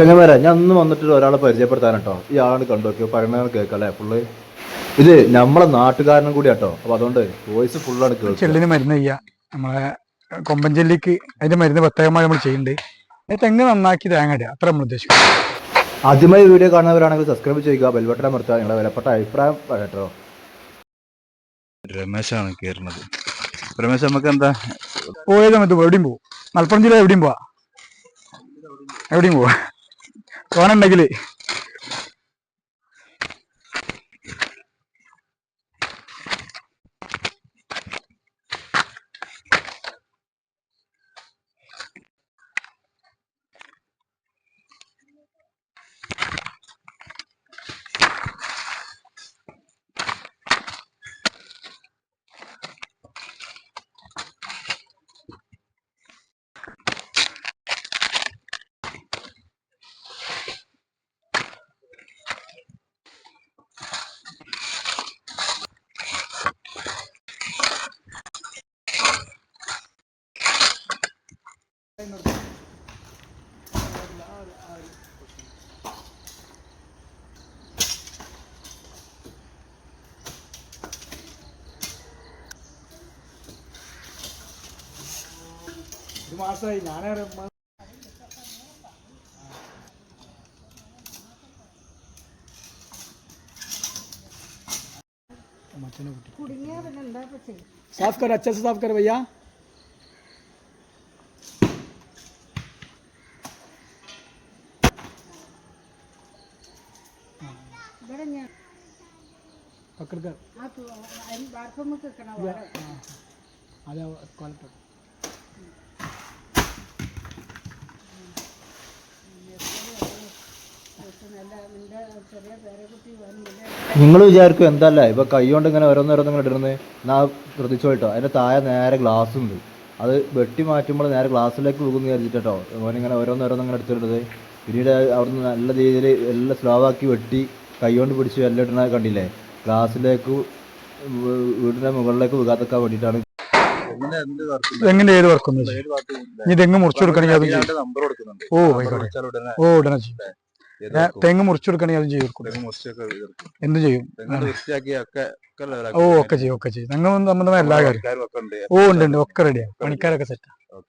ചെങ്ങന്മാരെ ഞാൻ ഒന്ന് വന്നിട്ട് ഒരാളെ പരിചയപ്പെടുത്താൻ കേട്ടോ ഈ ആളാണ് കണ്ടു നോക്കിയോ പറയണ കേൾക്കല്ലേ ഫുള്ള് ഇത് നമ്മളെ നാട്ടുകാരനും കൂടി കേട്ടോ അപ്പൊ അതുകൊണ്ട് വോയിസ് ഫുള്ളാണ് കേൾക്കുക. ചെള്ളിന് മരുന്ന് ചെയ്യാ. നമ്മളെ കൊമ്പൻ ചെല്ലിക്ക് അതിന്റെ മരുന്ന് പ്രത്യേകമായി നമ്മൾ ചെയ്യുന്നുണ്ട്. തെങ്ങ് നന്നാക്കി തേങ്ങ ഇടുക. അത്ര നമ്മൾ ഉദ്ദേശിക്കുന്നത് ആദ്യമായി വീഡിയോ കാണുന്നവരാണെങ്കിൽ സബ്സ്ക്രൈബ് ചെയ്യുക ബെൽബട്ടൺ അമർത്തുക നിങ്ങളുടെ വിലപ്പെട്ട അഭിപ്രായം പറയട്ടോ. രമേശാണ് കയറുന്നത് രമേശ് നമുക്ക് എന്താ പോയത് സമയത്ത് എവിടെയും പോകും മലപ്പുറം ജില്ല എവിടെയും പോവാ. എവിടെയും പോവാ. തോനുണ്ടെങ്കിൽ മാസമായി ഞാനേറെ साफ कर अच्छे से साफ कर भैया നിങ്ങൾ വിചാരിക്കും എന്തല്ല? ഇപ്പൊ കൈകൊണ്ട് ഇങ്ങനെ ഓരോന്നോരോന്നിങ്ങനെ ഇടുന്നത്. എന്നാ ശ്രദ്ധിച്ചു കേട്ടോ അതിന്റെ താഴെ നേരെ ഗ്ലാസ് ഉണ്ട്. അത് വെട്ടി മാറ്റുമ്പോൾ നേരെ ഗ്ലാസ്സിലേക്ക് പോകുന്ന വിചാരിച്ചിട്ടോ ഓനിങ്ങനെ ഓരോന്നോരോന്നിങ്ങനെ എടുത്തിട്ടുണ്ട് പിന്നീട് അവിടുന്ന് നല്ല രീതിയിൽ എല്ലാം സ്ലോ ആക്കി വെട്ടി കൈ കൊണ്ട് പിടിച്ച് എല്ലാം കണ്ടില്ലേ? ഗ്ലാസ്സിലേക്ക് വീ- വീടിന്റെ മുകളിലേക്ക് വീകാത്തക്കാൻ വേണ്ടിയിട്ടാണ്. എങ്ങനെ എന്ത് വർക്ക് തെങ്ങിന്റെ ഏത് വർക്കും ഇനി തെങ്ങ് മുറിച്ചു കൊടുക്കണമെങ്കിൽ അതും ചെയ്യും. ഓ ഓ ഉടനെ ചെയ്യും. തെങ്ങ് മുറിച്ചു കൊടുക്കണമെങ്കിൽ അതും തീർക്കും. എന്ത് ചെയ്യും? ഓ. ഒക്കെ ചെയ്യും ഒക്കെ ചെയ്യും. തെങ്ങ് സംബന്ധമായ എല്ലാ കാര്യം ഒക്കെ ഉണ്ട്. ഓ ഉണ്ട് ഉണ്ട്. ഒക്കെ റെഡിയാണ് പണിക്കാരൊക്കെ സെറ്റ് ഓക്കെ.